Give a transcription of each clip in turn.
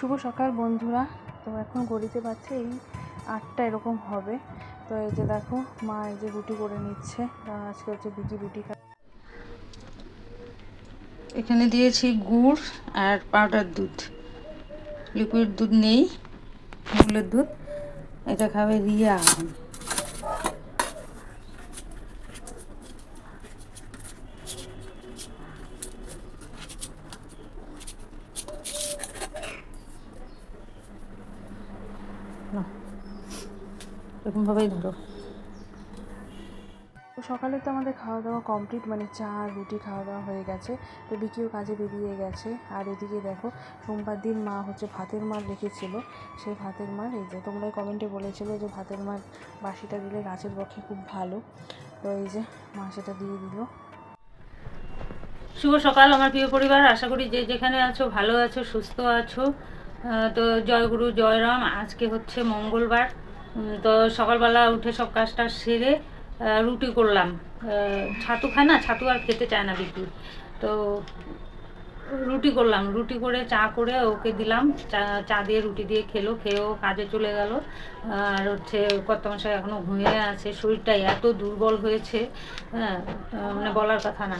শুভ সকাল বন্ধুরা। তো এখন গড়িতে পাচ্ছে এই আটটা এরকম হবে। তো এই যে দেখো, মা এই যে রুটি করে নিচ্ছে। কারণ আজকে হচ্ছে বিজি রুটি এখানে দিয়েছি গুড় আর পাউডার দুধ। লিকুইড দুধ নেই, মূলের দুধ। এটা খাবে রিয়া। এরকমভাবেই ধরো। তো সকালে তো আমাদের খাওয়া দাওয়া কমপ্লিট মানে চা আর রুটি খাওয়া দাওয়া হয়ে গেছে। তো বিকিও কাজে বেরিয়ে গেছে। আর এদিকে দেখো সোমবার দিন মা হচ্ছে ভাতের মার রেখেছিল। সেই ভাতের মার এই যে তোমরা কমেন্টে বলেছিলে যে ভাতের মার বাসিটা দিলে গাছের পক্ষে খুব ভালো। তো এই যে মা সেটা দিয়ে দিল। শুভ সকাল আমার প্রিয় পরিবার। আশা করি যে যেখানে আছো ভালো আছো সুস্থ আছো। তো জয়গুরু জয়রাম আজকে হচ্ছে মঙ্গলবার। তো সকালবেলা উঠে সব কাজটা সেরে রুটি করলাম। ছাতু খায় না, ছাতু আর খেতে চায় না বিক্রি তো রুটি করলাম। রুটি করে চা করে ওকে দিলাম। চা চা দিয়ে রুটি দিয়ে খেলো, খেয়েও কাজে চলে গেল। আর হচ্ছে কত মশাই এখনও ঘুমিয়ে আছে। শরীরটা এত দুর্বল হয়েছে হ্যাঁ মানে বলার কথা না।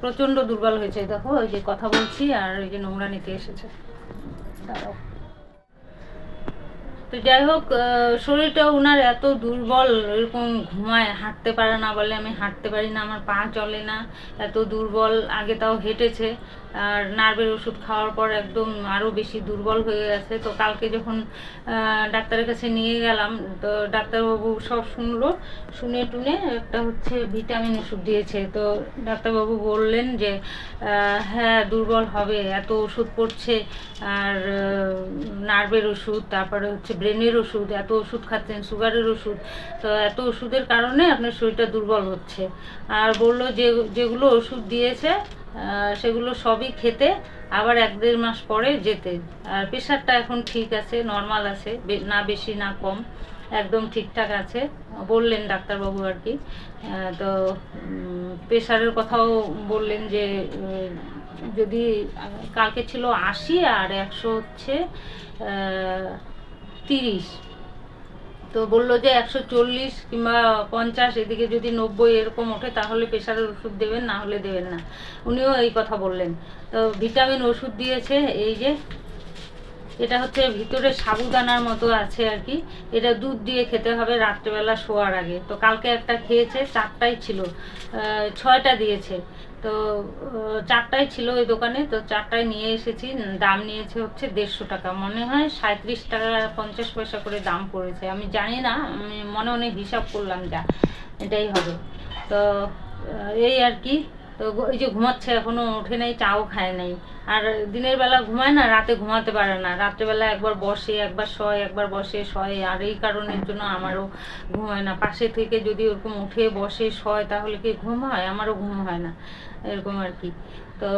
প্রচণ্ড দুর্বল হয়েছে। দেখো, ওই যে কথা বলছি আর ওই যে নোংরা নিতে এসেছে। দাঁড়াও। তো যাই হোক শরীরটা ওনার এত দুর্বল, এরকম ঘুমায়, হাঁটতে পারে না বলে আমি হাঁটতে পারি না, আমার পা চলে না, এত দুর্বল, আগে তাও হেঁটেছে। আর নার্ভের ওষুধ খাওয়ার পর একদম আরও বেশি দুর্বল হয়ে গেছে। তো কালকে যখন ডাক্তারের কাছে নিয়ে গেলাম, তো ডাক্তারবাবু সব শুনলো, শুনে টুনে একটা হচ্ছে ভিটামিন ওষুধ দিয়েছে। তো ডাক্তারবাবু বললেন যে হ্যাঁ দুর্বল হবে, এত ওষুধ পড়ছে, আর নার্ভের ওষুধ, তারপরে হচ্ছে ব্রেনের ওষুধ, এত ওষুধ খাচ্ছেন, সুগারের ওষুধ, তো এত ওষুধের কারণে আপনার শরীরটা দুর্বল হচ্ছে। আর বলল যে, যেগুলো ওষুধ দিয়েছে সেগুলো সবই খেতে আবার এক দেড় মাস পরে যেতে। আর প্রেশারটা এখন ঠিক আছে নর্মাল আছে না বেশি, না কম, একদম ঠিকঠাক আছে, বললেন ডাক্তারবাবু আর কি। তো প্রেশারের কথাও বললেন যে যদি কালকে ছিল আশি আর একশো হচ্ছে তিরিশ। তো বলল যে একশো চল্লিশ কিংবা পঞ্চাশ, এদিকে যদি নব্বই এরকম ওঠে তাহলে প্রেশারের ওষুধ দেবেন, না হলে দেবেন না। উনিও এই কথা বললেন। তো ভিটামিন ওষুধ দিয়েছে, এই যে এটা হচ্ছে ভিতরে সাবুদানার মতো আছে আর কি। এটা দুধ দিয়ে খেতে হবে রাত্রেবেলা শোয়ার আগে। তো কালকে একটা খেয়েছে, চারটাই ছিল। ছয়টা দিয়েছে। তো চারটাই ছিল ওই দোকানে। তো চারটায় নিয়ে এসেছি। দাম নিয়েছে হচ্ছে দেড়শো টাকা। মনে হয় সাঁত্রিশ টাকা পঞ্চাশ পয়সা করে দাম পড়েছে। আমি জানি না, আমি মনে মনে হিসাব করলাম যা, এটাই হবে। তো এই আর কি। তো, এই যে ঘুমাচ্ছে এখনও ওঠে নাই, চাও খায় নাই। আর দিনের বেলা ঘুমায় না, রাতে ঘুমাতে পারে না। রাত্রেবেলা একবার বসে, একবার শয়, একবার বসে, শয়। আর এই কারণের জন্য আমারও ঘুম হয় না। পাশে থেকে যদি ওরকম উঠে বসে, শয়, তাহলে কি ঘুম হয়? আমারও ঘুম হয় না। এরকম আর কি। তো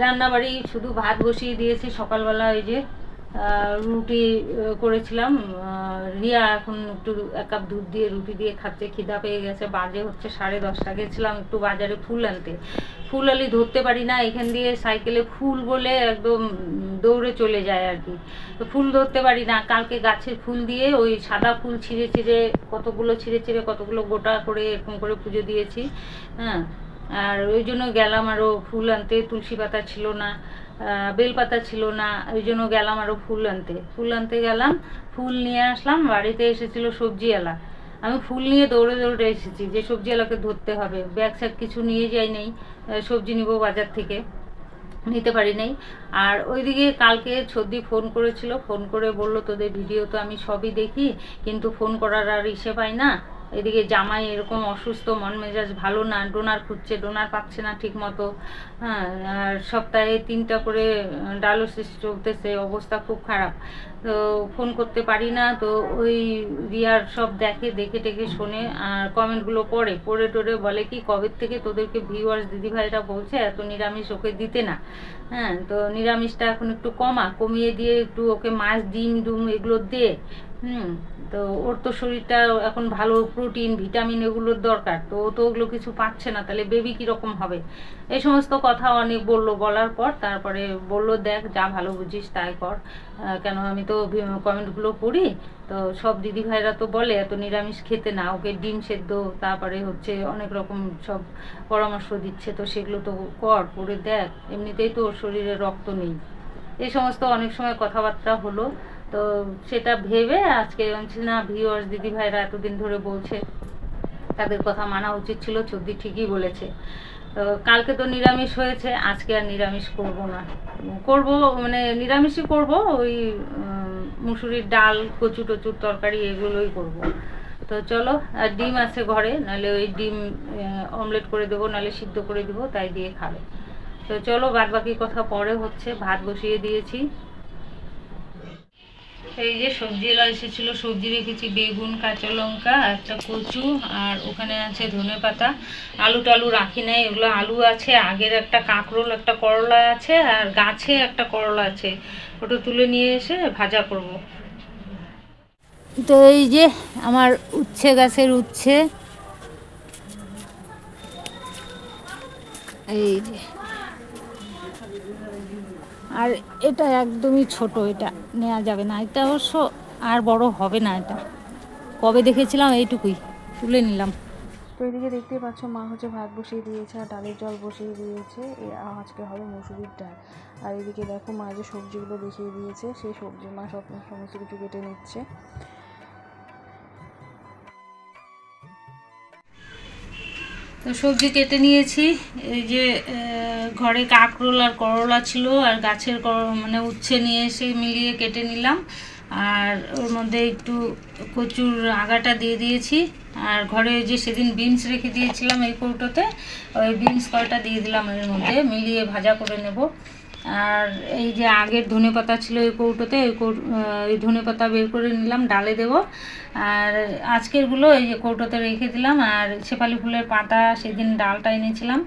রান্নাবাড়ি শুধু ভাত বসিয়ে দিয়েছি সকালবেলা ওই যে রুটি করেছিলাম। রিয়া এখন একটু এক কাপ দুধ দিয়ে রুটি দিয়ে খাচ্ছে, খিদা পেয়ে গেছে, বাজে হচ্ছে সাড়ে দশটা। গেছিলাম একটু বাজারে ফুল আনতে। ফুল আলি ধরতে পারি না, এখান দিয়ে সাইকেলে ফুল বলে একদম দৌড়ে চলে যায় আর কি। তো ফুল ধরতে পারি না, কালকে গাছের ফুল দিয়ে ওই সাদা ফুল ছিঁড়ে ছিঁড়ে, কতগুলো ছিঁড়ে ছিঁড়ে কতগুলো গোটা করে এরকম করে পুজো দিয়েছি হ্যাঁ। আর ওই জন্য গেলাম আরও ফুল আনতে, তুলসী পাতা ছিল না। বেলপাতা ছিল না, ওই জন্য গেলাম আরও ফুল আনতে। ফুল আনতে গেলাম, ফুল নিয়ে আসলাম, বাড়িতে এসেছিল সবজিওয়ালা আমি ফুল নিয়ে দৌড়ে দৌড়ে এসেছি, যে সবজিওয়ালাকে ধরতে হবে। ব্যাগ স্যাগ কিছু নিয়ে যাই নেই সবজি নিব বাজার থেকে। নিতে পারি নাই। আর ওইদিকে কালকে ছদ্দি ফোন করেছিল, ফোন করে বলল, তোদের ভিডিও তো আমি সবই দেখি, কিন্তু ফোন করার আর ইসে পাই না। এদিকে জামাই এরকম অসুস্থ মন মেজাজ ভালো না, ডোনার খুঁজছে, ডোনার পাচ্ছে না ঠিক মতো হ্যাঁ আর সপ্তাহে তিনটা করে ডায়ালিসিস চলতেছে, অবস্থা খুব খারাপ। তো ফোন করতে পারি না, তো ওই রিয়ার সব দেখে দেখে টেকে শোনে, আর কমেন্টগুলো পড়ে। পড়ে টড়ে বলে কি, কবে থেকে তোদেরকে ভিউয়ার্স দিদিভাইরা বলছে, এত নিরামিষ ওকে দিতে না। হ্যাঁ তো নিরামিষটা এখন একটু কমা, কমিয়ে দিয়ে একটু ওকে মাছ, ডিম, ডুম এগুলো দে। হুম, তো ওর তো শরীরটা এখন ভালো প্রোটিন ভিটামিন এগুলোর দরকার, তো ও তো ওগুলো কিছু পাচ্ছে না, তাহলে বেবি কীরকম হবে? এই সমস্ত কথা অনেক বলল, বলার পর তারপরে বলল, দেখ, যা ভালো বুঝিস তাই কর। কেন আমি তো কমেন্টগুলো পড়ি, তো সব দিদি ভাইরা তো বলে, এত নিরামিষ খেতে না, ওকে ডিম সেদ্ধ, তারপরে হচ্ছে অনেক রকম সব পরামর্শ দিচ্ছে, তো সেগুলো তো কর, করে দেখ। এমনিতেই তো ওর শরীরে রক্ত নেই। এই সমস্ত অনেক সময় কথাবার্তা হলো তো সেটা ভেবে আজকে না ভিওয়ার্স দিদি ভাইরা এতদিন ধরে বলছে, তাদের কথা মানা উচিত ছিল, চুদ্দি ঠিকই বলেছে। তো কালকে তো নিরামিষ হয়েছে, আজকে আর নিরামিষ করব না। করব মানে নিরামিষই করব, ওই মুসুরির ডাল, কচু টচুর তরকারি, এগুলোই করব। তো চলো, আর ডিম আছে ঘরে, নাহলে ওই ডিম অমলেট করে দেবো, নাহলে সিদ্ধ করে দেবো, তাই দিয়ে খাবে। তো চলো বাদ বাকি কথা পরে হচ্ছে, ভাত বসিয়ে দিয়েছি। এই যে সবজি এলা, এসেছিল সবজি রেখেছি, বেগুন, কাঁচা লঙ্কা, একটা কচু, আর ওখানে আছে ধনে পাতা। আলু টালু রাখি নাই, এগুলো আলু আছে, আগের একটা কাঁকরোল, একটা করলা আছে, আর গাছে একটা করলা আছে। ওটা তুলে নিয়ে এসে ভাজা করব। তো এই যে আমার উচ্ছে, গাছের উচ্ছে। এই যে। আর এটা একদমই ছোট, এটা নেওয়া যাবে না। এটা অবশ্য আর বড় হবে না এটা। কবে দেখেছিলাম এইটুকুই, তুলে নিলাম। তো এদিকে দেখতে পাচ্ছ, মা হচ্ছে ভাত বসিয়ে দিয়েছে আর ডালের জল বসিয়ে দিয়েছে। আজকে হবে মুসুরির ডাল। আর এদিকে দেখো মা যে সবজিগুলো দেখিয়ে দিয়েছে, সেই সবজি মা সব সমস্ত কিছু কেটে নিচ্ছে। তো সবজি কেটে নিয়েছি। এই যে ঘরে কাঁকরোল আর করলা ছিল, আর গাছের মানে উচ্ছে নিয়ে এসে মিলিয়ে কেটে নিলাম। আর ওর মধ্যে একটু কচুর আগাটা দিয়ে দিয়েছি। আর ঘরে যে সেদিন বিনস রেখে দিয়েছিলাম এই কৌটোতে, ওই বিনস কয়টা দিয়ে দিলাম এর মধ্যে, মিলিয়ে ভাজা করে নেব। আর এই যে আগের ধনে পাতা ছিল এই কৌটোতে ওই কৌ এই ধনে পাতা বের করে নিলাম, ডালে দেবো। আর আজকেরগুলো এই যে কৌটোতে রেখে দিলাম, আর শেফালি ফুলের পাতা সেদিন ডালটা এনেছিলাম।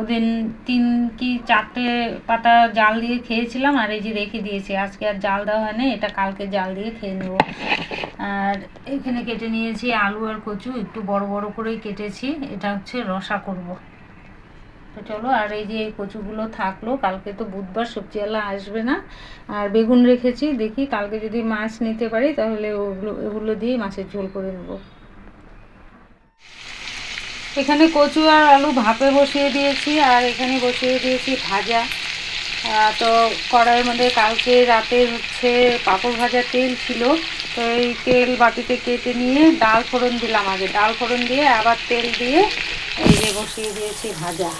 ওদিন তিন কি চারটে পাতা জাল দিয়ে খেয়েছিলাম, আর এই যে রেখে দিয়েছি। আজকে আর জাল দেওয়া হয়নি, এটা কালকে জাল দিয়ে খেয়ে নেব। আর এখানে কেটে নিয়েছি আলু আর কচু, একটু বড় বড় করেই কেটেছি। এটা হচ্ছে রসা করব। তো চলো, আর এই যে এই কচুগুলো থাকল, কালকে তো বুধবার সবজিওয়ালা আসবে না। আর বেগুন রেখেছি, দেখি কালকে যদি মাছ নিতে পারি, তাহলে ওগুলো, এগুলো দিয়ে মাছের ঝোল করে নেব। এখানে কচু আর আলু ভাপে বসিয়ে দিয়েছি, আর এখানে বসিয়ে দিয়েছি ভাজা। তো কড়াইয়ের মধ্যে কালকে রাতে হচ্ছে পাঁপড় ভাজা তেল ছিল, তো এই তেল বাটিতে কেটে নিয়ে ডাল ফোড়ন দিলাম আগে। ডাল ফোড়ন দিয়ে আবার তেল দিয়ে এই যে বসিয়ে দিয়েছি ভাজা।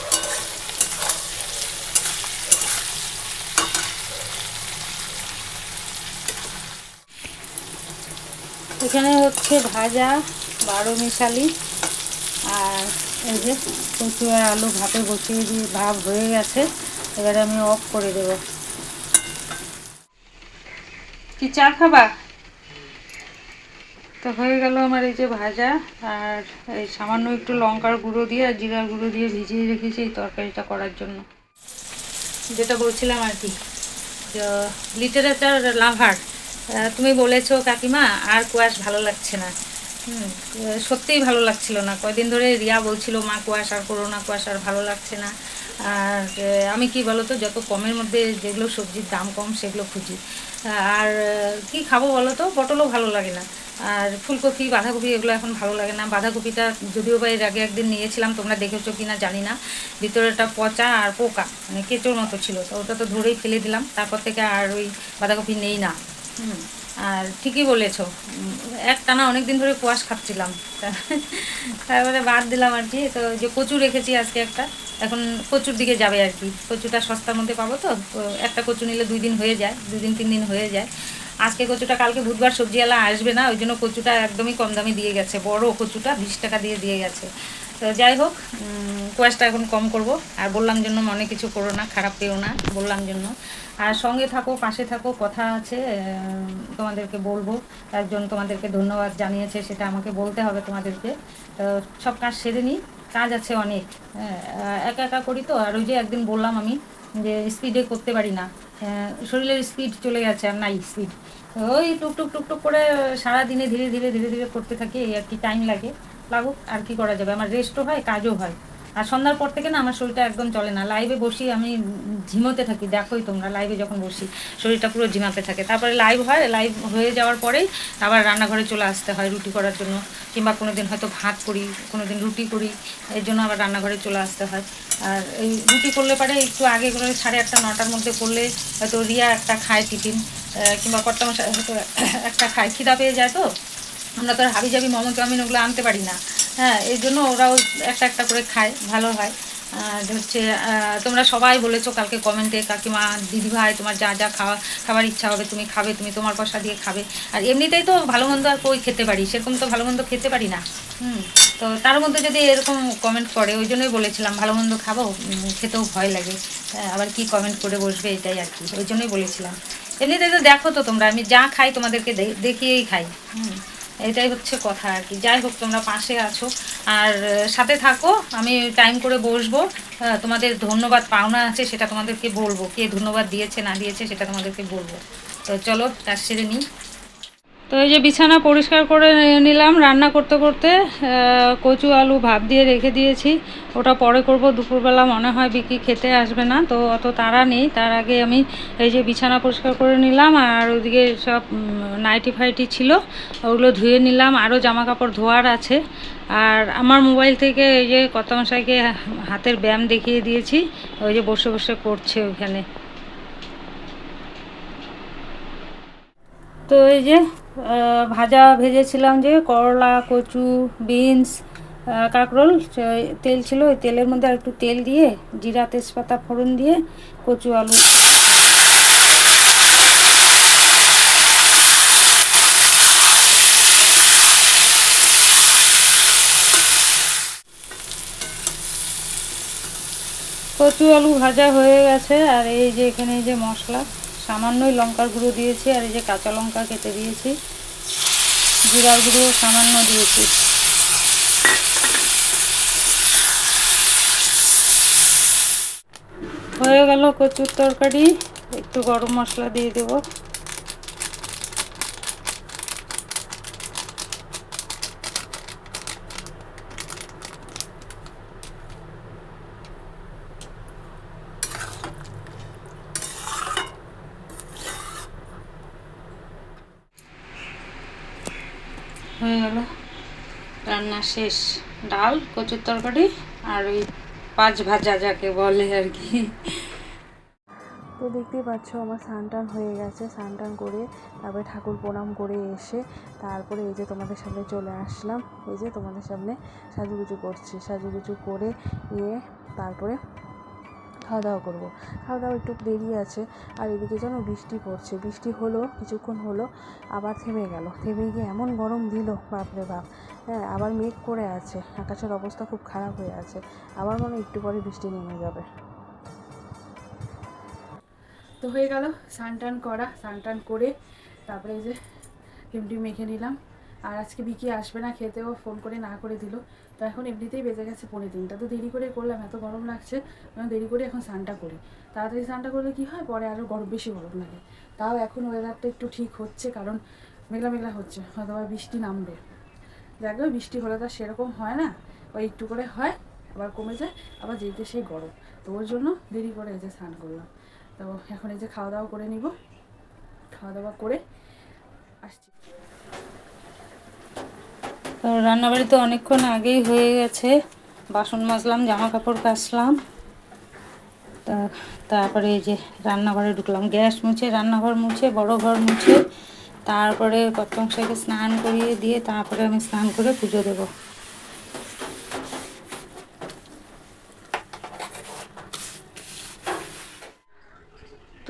এখানে হচ্ছে ভাজা, বারো মিশালি, আর এই যে কচু আর আলু ভাপে বসিয়ে দিয়ে ভাপ হয়ে গেছে, এবারে আমি অফ করে দেব। কি চা খাবা? তো হয়ে গেল আমার এই যে ভাজা, আর এই সামান্য একটু লঙ্কার গুঁড়ো দিয়ে আর জিরার গুঁড়ো দিয়ে ভিজিয়ে রেখেছি এই তরকারিটা করার জন্য। যেটা বলছিলাম আর কি লিটারেচার লাভার। তুমি বলেছ, কাকিমা, আর কুয়াশ ভালো লাগছে না। সত্যিই ভালো লাগছিল না। কয়দিন ধরে রিয়া বলছিল, মা, কুয়াশ আর করো না, কুয়াশ আর ভালো লাগছে না। আর আমি কি বলো তো যত কমের মধ্যে যেগুলো সবজির দাম কম, সেগুলো খুঁজি। আর কি খাব বলো তো পটলও ভালো লাগে না। আর ফুলকপি, বাঁধাকপি এগুলো এখন ভালো লাগে না। বাঁধাকপিটা যদিও বা এর আগে একদিন নিয়েছিলাম, তোমরা দেখেছ কি না জানি না। ভিতরেটা পচা আর পোকা মানে কেঁচোর মতো ছিল। তো ওটা তো ধরেই ফেলে দিলাম। তারপর থেকে আর ওই বাঁধাকপি নেই না। আর ঠিকই বলেছ। এক টানা অনেক দিন ধরে কুয়াশ খাচ্ছিলাম। তারপরে বাদ দিলাম আর কি। তো যে কচু রেখেছি আজকে একটা। এখন কচুর দিকে যাবে আর কি। কচুটা সস্তার মধ্যে পাবো তো। একটা কচু নিলে দুই দিন হয়ে যায়, দুই দিন, তিন দিন হয়ে যায়। আজকে কচুটা, কালকে বুধবার সবজিওয়ালা আসবে না। ওই জন্য কচুটা একদমই কম দামে দিয়ে গেছে। বড় কচুটা বিশ টাকা দিয়ে দিয়ে গেছে। তো যাই হোক কুয়াশটা এখন কম করব। আর বললাম জন্য মনে কিছু করো না খারাপ পেও না বললাম জন্য। আর সঙ্গে থাকো পাশে থাকো কথা আছে তোমাদেরকে বলব। একজন তোমাদেরকে ধন্যবাদ জানিয়েছে সেটা আমাকে বলতে হবে তোমাদেরকে। তো সব কাজ সেরে নিই কাজ আছে অনেক। হ্যাঁ, একা একা করি তো আর ওই যে একদিন বললাম আমি যে স্পিডে করতে পারি না। শরীরের স্পিড চলে গেছে আর নাই স্পিড ওই টুকটুক টুক টুক টুক করে সারা দিনে ধীরে ধীরে ধীরে ধীরে করতে থাকি কি টাইম লাগে। লাগুক, আর কি করা যাবে? আমার রেস্টও হয়, কাজও হয়। আর সন্ধ্যার পর থেকে না আমার শরীরটা একদম চলে না। লাইভে বসি, আমি ঝিমোতে থাকি, দেখোই তোমরা লাইভে যখন বসি, শরীরটা পুরো ঝিমাতে থাকে। তারপরে লাইভ হয় লাইভ হয়ে যাওয়ার পরেই আবার রান্নাঘরে চলে আসতে হয় রুটি করার জন্য, কিংবা কোনো দিন হয়তো ভাত করি কোনো দিন রুটি করি, এর জন্য আবার রান্নাঘরে চলে আসতে হয়। আর এই রুটি করলে পারে একটু আগে করে সাড়ে আটটা, নটার মধ্যে করলে হয়তো রিয়া একটা খায় টিফিন কিংবা কর্তা হয়তো একটা খায়। খিদা পেয়ে যায় তো? আমরা তো হাবি জাবি মোমো চাউমিন ওগুলো আনতে পারি না। হ্যাঁ এই জন্য ওরাও একটা একটা করে খায় ভালো হয়। হচ্ছে তোমরা সবাই বলেছ কালকে কমেন্টে কাকিমা দিদি ভাই তোমার যা যা খাওয়া খাবার ইচ্ছা হবে তুমি খাবে তুমি তোমার পয়সা দিয়ে খাবে। আর এমনিতেই তো ভালো মন্দ আর কই খেতে পারি সেরকম তো ভালো মন্দ খেতে পারি না। হুম তো তার মধ্যে যদি এরকম কমেন্ট করে ওই জন্যই বলেছিলাম ভালো মন্দ খাব খেতেও ভয় লাগে। হ্যাঁ, আবার কি কমেন্ট করে বসবে এটাই আর কি ওই জন্যই বলেছিলাম। এমনিতে তো দেখো তো তোমরা আমি যা খাই তোমাদেরকে দেখিয়েই খাই। হুম এটাই হচ্ছে কথা আর কি। যাই হোক, তোমরা পাশে আছো। আর সাথে থাকো, আমি টাইম করে বসবো। তোমাদের ধন্যবাদ, পাওনা আছে সেটা তোমাদেরকে বলব। কে ধন্যবাদ দিয়েছে, না দিয়েছে সেটা তোমাদেরকে বলব। তো চলো, তার সেরে নিই। তো এই যে বিছানা পরিষ্কার করে নিলাম, রান্না করতে করতে কচু, আলু ভাপ দিয়ে রেখে দিয়েছি। ওটা পরে করব, দুপুরবেলা মনে হয় বিকি খেতে আসবে না, তো অত তাড়া নেই। তার আগে আমি এই যে বিছানা পরিষ্কার করে নিলাম, আর ওদিকে সব নাইটি ফাইটি ছিল, ওগুলো ধুয়ে নিলাম। আরও জামা কাপড় ধোয়ার আছে। আর আমার মোবাইল থেকে এই যে কত মশাইকে হাতের ব্যায়াম দেখিয়ে দিয়েছি, ওই যে বসে বসে করছে ওইখানে। তো এই যে ভাজা ভেজেছিলাম যে করলা, কচু, বিনস কাঁকরোল তেল ছিল, ওই তেলের মধ্যে আর একটু তেল দিয়ে, জিরা, তেজপাতা, ফোড়ন দিয়ে, কচু, আলু। কচু, আলু ভাজা হয়ে গেছে, আর এই যে এখানে এই যে মশলা। সামান্যই লঙ্কার গুঁড়ো দিয়েছি, আর এই যে কাঁচা লঙ্কা কেটে দিয়েছি। জিরার গুঁড়ো সামান্য দিয়েছি। হয়ে গেল কচুর তরকারি, একটু গরম মশলা দিয়ে দেবো হয়ে গেল রান্না শেষ ডাল, কচুর তরকারি আর ওই পাঁচ ভাজা যাকে বলে আর কি। তো দেখতেই পাচ্ছ আমার স্নান টান হয়ে গেছে স্নান টান করে তারপরে ঠাকুর প্রণাম করে এসে তারপরে এই যে তোমাদের সামনে চলে আসলাম, এই যে তোমাদের সামনে সাজুগুজু করছি। সাজুগুজু করে নিয়ে তারপরে খাওয়া দাওয়া করব। খাওয়া দাওয়া একটু দেরি আছে, আর এদিকে যেন বৃষ্টি পড়ছে। বৃষ্টি হলো, কিছুক্ষণ হলো, আবার থেমে গেল। থেমে গিয়ে এমন গরম দিল, বাপরে বাপ। হ্যাঁ আবার মেঘ করে আছে, আকাশের অবস্থা খুব খারাপ হয়ে আছে। আবার মনে একটু পরে বৃষ্টি নেমে যাবে। তো হয়ে গেল স্নান টান করা স্নান টান করে তারপরে এই যে হিমটি মেখে নিলাম। আর আজকে বিকি আসবে না, খেতেও ফোন করে না করে দিল। তো এখন এমনিতেই বেজে গেছে পনেরো তিনটা। তো দেরি করে করলাম, এত গরম লাগছে দেরি করে এখন স্নানটা করি। তাড়াতাড়ি স্নানটা করলে কি হয়? পরে আরও গরম, বেশি গরম লাগে। তাও এখন ওয়েদারটা একটু ঠিক হচ্ছে, কারণ মেঘলা মেঘলা হচ্ছে, হয়তো বৃষ্টি নামবে। দেখবে বৃষ্টি হলে তো সেরকম হয় না। ওই একটু করে হয়, আবার কমে যায়, আবার যেতে সেই গরম। তো ওর জন্য দেরি করে এই যে স্নান করলাম। তো এখন এই যে খাওয়া দাওয়া করে নিব। খাওয়া দাওয়া করে আসছি। তো রান্নাবাড়ি তো অনেকক্ষণ আগেই হয়ে গেছে। বাসন মাজলাম জামা কাপড় কাচলাম। তা, তারপরে এই যে রান্নাঘরে ঢুকলাম। গ্যাস মুছে, রান্নাঘর মুছে, বড় ঘর মুছে। তারপরে কত্তংশাকে স্নান করিয়ে দিয়ে তারপরে আমি স্নান করে পুজো দেবো।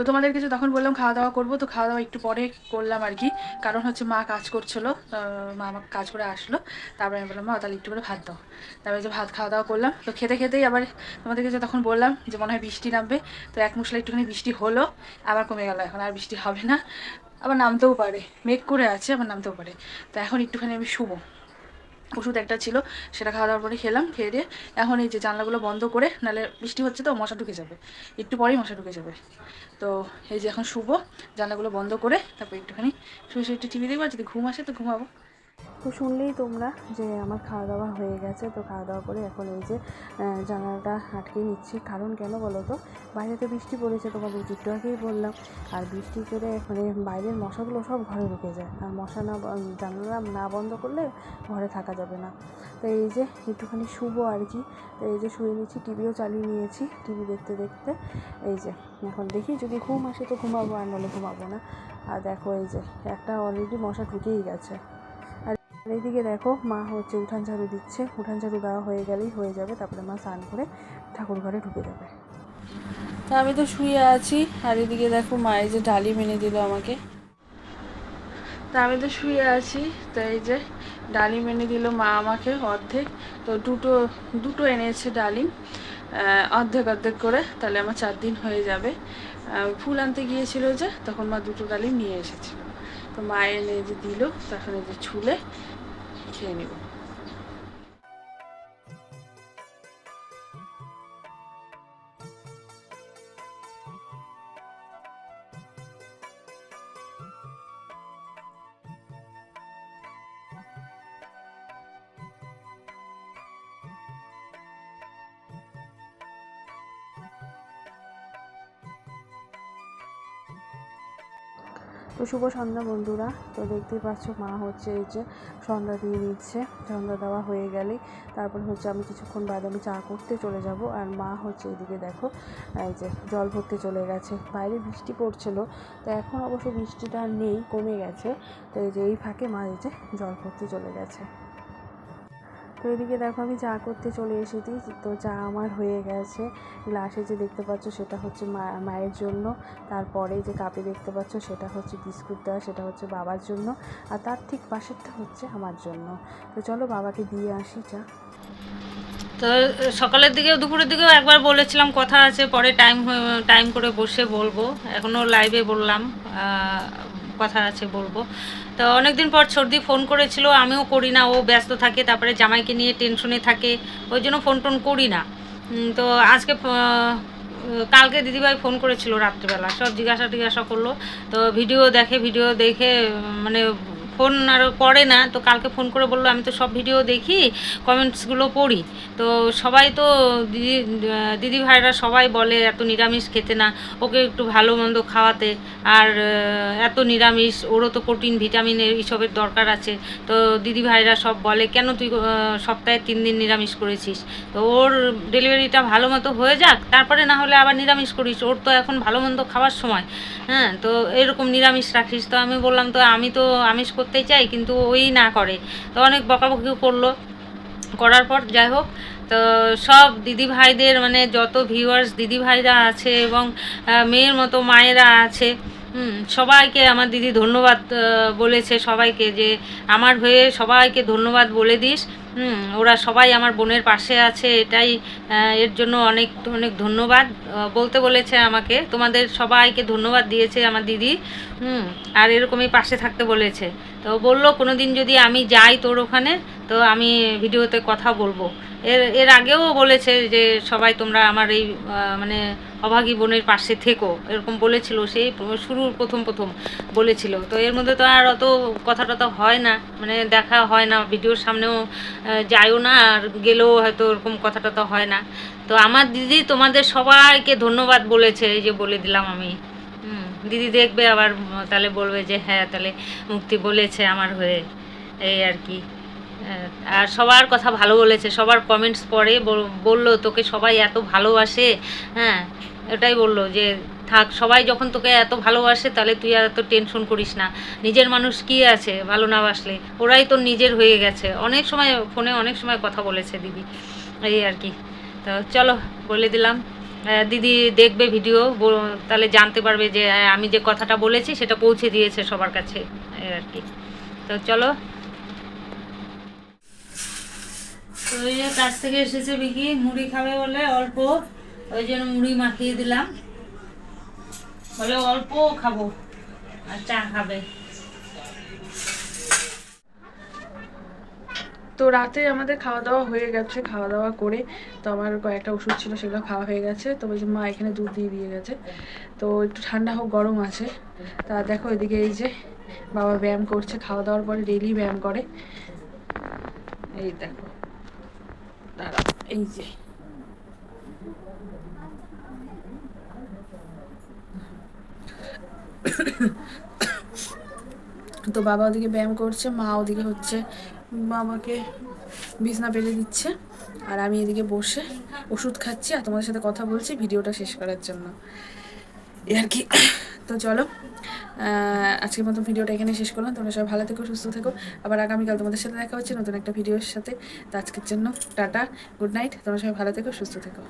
তো তোমাদের কিছু তখন বললাম খাওয়া দাওয়া করব, তো খাওয়া দাওয়া একটু পরে করলাম আর কি। কারণ হচ্ছে মা কাজ করছিল মা আমাকে কাজ করে আসলো। তারপরে আমি বললাম, মা, তাহলে একটু করে ভাত দাও। তারপরে যে ভাত খাওয়া দাওয়া করলাম, তো খেতে খেতেই আবার তোমাদেরকে যে তখন বললাম যে মনে হয় বৃষ্টি নামবে, তো এক মশলা একটুখানি বৃষ্টি হলো, আবার কমে গেল। এখন আর বৃষ্টি হবে না, আবার নামতেও পারে। মেঘ করে আছে, আবার নামতেও পারে। তো এখন একটুখানি আমি শুবো। ওষুধ একটা ছিল, সেটা খাওয়া দাওয়ার পরে খেলাম, খেয়ে দিয়ে এখন এই যে জানলাগুলো বন্ধ করে নাহলে বৃষ্টি হচ্ছে তো, মশা ঢুকে যাবে। একটু পরেই মশা ঢুকে যাবে। তো এই যে এখন শুভ জানলাগুলো বন্ধ করে, তারপর একটুখানি শুয়ে শুয়ে একটু টিভি দেখব যদি ঘুম আসে তো ঘুমাবো। তো শুনলেই তোমরা যে আমার খাওয়া দাওয়া হয়ে গেছে। তো খাওয়া দাওয়া করে এখন এই যে জানালাটা আটকে নিচ্ছি। কারণ কেন বলো তো বাইরে তো বৃষ্টি পড়েছে, তোমাদের একটু আগেই বললাম। আর বৃষ্টি করে মানে বাইরের মশাগুলো সব ঘরে ঢুকে যায়। আর মশা না, জানালা না বন্ধ করলে ঘরে থাকা যাবে না। তো এই যে একটুখানি শুভ আর কি। তো এই যে শুয়ে নিচ্ছি, টিভিও চালিয়ে নিয়েছি। টিভি দেখতে দেখতে এই যে, এখন দেখি যদি ঘুম আসে তো ঘুমাবো, আর নাহলে ঘুমাবো না। আর দেখো এই যে, একটা অলরেডি মশা ঢুকেই গেছে। আর এইদিকে দেখো মা হচ্ছে উঠান ঝাড়ু দিচ্ছে। উঠান ঝাড়ু দেওয়া হয়ে গেলেই হয়ে যাবে। তারপরে মা স্নান করে ঠাকুর ঘরে ঢুকে যাবে। তা আমি তো শুয়ে আছি। আর এদিকে দেখো মা এই যে ডালিম এনে দিল আমাকে। তা আমি তো শুয়ে আছি। তো এই যে ডালিম এনে দিল মা আমাকে অর্ধেক। তো দুটো দুটো এনেছে ডালিম অর্ধেক অর্ধেক করে। তাহলে আমার চার দিন হয়ে যাবে। ফুল আনতে গিয়েছিল যে, তখন মা দুটো ডালিম নিয়ে এসেছিল। তো মা এনে যে দিল, তখন এই যে ছুলে খেয়ে নেব তো শুভ সন্ধ্যা বন্ধুরা। তো দেখতেই পাচ্ছ মা হচ্ছে এই যে সন্ধ্যা দিয়ে নিচ্ছে সন্ধ্যা দেওয়া হয়ে গেলেই তারপর হচ্ছে আমি কিছুক্ষণ বাদে আমি চা করতে চলে যাব। আর মা হচ্ছে এদিকে দেখো, এই যে জল ভরতে চলে গেছে। বাইরে বৃষ্টি পড়ছিল, তো এখন অবশ্য বৃষ্টিটা নেই, কমে গেছে। তো এই যে এই ফাঁকে মা এই যে জল ভরতে চলে গেছে। তো এদিকে দেখো আমি চা করতে চলে এসেছি। তো চা আমার হয়ে গেছে। গ্লাসে যে দেখতে পাচ্ছ সেটা হচ্ছে মা, মায়ের জন্য। তারপরে যে কাপে দেখতে পাচ্ছ সেটা হচ্ছে বিস্কুট দেওয়া, সেটা হচ্ছে বাবার জন্য। আর তার ঠিক পাশেরটা হচ্ছে আমার জন্য। তো চলো বাবাকে দিয়ে আসি চা। তো সকালের দিকেও, দুপুরের দিকেও একবার বলেছিলাম কথা আছে। পরে টাইম টাইম করে বসে বলব। এখনও লাইভে বললাম। কথা আছে বলব। তো অনেকদিন পর সর্দি ফোন করেছিল, আমিও করি না, ও ব্যস্ত থাকে, তারপরে জামাইকে নিয়ে টেনশনে থাকে, ওই জন্য ফোন টোন করি না। তো আজকে কালকে দিদিভাই ফোন করেছিল রাত্রিবেলা, সব জিজ্ঞাসা টিজ্ঞাসা করল, তো ভিডিও দেখে ভিডিও দেখে মানে ফোন আর করে না, তো কালকে ফোন করে বলল, আমি তো সব ভিডিও দেখি কমেন্টসগুলো পড়ি। তো সবাই তো দিদি দিদি ভাইরা সবাই বলে, এত নিরামিষ খেতে না, ওকে একটু ভালো মন্দ খাওয়াতে। আর এত নিরামিষ, ওরও তো প্রোটিন ভিটামিন এইসবের দরকার আছে। তো দিদি ভাইরা সব বলে, কেন তুই সপ্তাহে তিন দিন নিরামিষ করেছিস? তো ওর ডেলিভারিটা ভালো মতো হয়ে যাক, তারপরে না হলে আবার নিরামিষ করিস, ওর তো এখন ভালো মন্দ খাওয়ার সময়। হ্যাঁ তো এরকম নিরামিষ রাখিস। তো আমি বললাম, তো আমি তো আমিষ করতেই চাই কিন্তু ওই না করে। তো অনেক বকাবকিও করল। করার পর যাই হোক, তো সব দিদি ভাইদের মানে যত ভিউয়ার্স দিদি ভাইরা আছে এবং মেয়ের মতো মায়েরা আছে সবাইকে আমার দিদি ধন্যবাদ বলেছে সবাইকে যে, আমার হয়ে সবাইকে ধন্যবাদ বলে দিস। ওরা সবাই আমার বোনের পাশে আছে, এটাই এর জন্য অনেক অনেক ধন্যবাদ। বলতে বলেছে আমাকে, তোমাদের সবাইকে ধন্যবাদ দিয়েছে আমার দিদি। হুম, আর এরকমই পাশে থাকতে বলেছে। তো বলল কোনো দিন যদি আমি যাই তোর ওখানে, তো আমি ভিডিওতে কথা বলব। এর এর আগেও বলেছে যে, সবাই তোমরা আমার এই মানে অভাগী বোনের পাশে থেকো। এরকম বলেছিল সেই শুরুর প্রথম প্রথম বলেছিল। তো এর মধ্যে তো আর অত কথা টথা হয় না মানে দেখা হয় না, ভিডিওর সামনেও যাইও না আর গেলেও হয়তো ওরকম কথা তো হয় না। তো আমার দিদি তোমাদের সবাইকে ধন্যবাদ বলেছে, এই যে বলে দিলাম আমি। দিদি দেখবে আবার তাহলে বলবে যে হ্যাঁ তাহলে মুক্তি বলেছে আমার হয়ে, এই আর কি। আর সবার কথা ভালো বলেছে, সবার কমেন্টস বল- বলল তোকে সবাই এত ভালোবাসে হ্যাঁ এটাই বলল যে থাক, সবাই যখন তোকে এত ভালোবাসে, তাহলে তুই আর এত টেনশন করিস না। নিজের মানুষ কি আছে, ভালো না বাসলে? ওরাই তোর নিজের হয়ে গেছে। অনেক সময় ফোনে অনেক সময় কথা বলেছে দিদি। এই আর কি। তো চলো, বলে দিলাম। দিদি দেখবে ভিডিও তাহলে জানতে পারবে যে আমি যে কথাটা বলেছি, সেটা পৌঁছে দিয়েছে সবার কাছে। এই আর কি। তো চলো। তো ওই কাছ থেকে এসেছে বিকি, মুড়ি খাবে বলে অল্প। ওই জন্য মুড়ি মাখিয়ে দিলাম। বলে অল্প খাব, আর চা খাবে। তো রাতে আমাদের খাওয়া দাওয়া হয়ে গেছে, খাওয়া দাওয়া করে তো আমার কয়েকটা ওষুধ ছিল সেগুলো খাওয়া হয়ে গেছে। তো যে মা, এখানে দুধ দিয়ে দিয়ে গেছে। তো একটু ঠান্ডা হোক, গরম আছে। তা দেখো এদিকে এই যে বাবা ব্যায়াম করছে, খাওয়া দাওয়ার পরে ডেইলি ব্যায়াম করে। এই দেখো, দাঁড়াও, এই যে। তো বাবা ওদিকে ব্যায়াম করছে, মা ওদিকে হচ্ছে, বাবাকে বিছনা পেলে দিচ্ছে, আর আমি এদিকে বসে ওষুধ খাচ্ছি আর তোমাদের সাথে কথা বলছি ভিডিওটা শেষ করার জন্য। এই আর কি। তো চলো আজকের মতো ভিডিওটা এখানে শেষ করলাম। তোমরা সবাই ভালো থেকো, সুস্থ থেকো। আবার আগামীকাল তোমাদের সাথে দেখা হচ্ছে নতুন একটা ভিডিওর সাথে। তো আজকের জন্য টাটা, গুড নাইট। তোমরা সবাই ভালো থেকো, সুস্থ থেকো।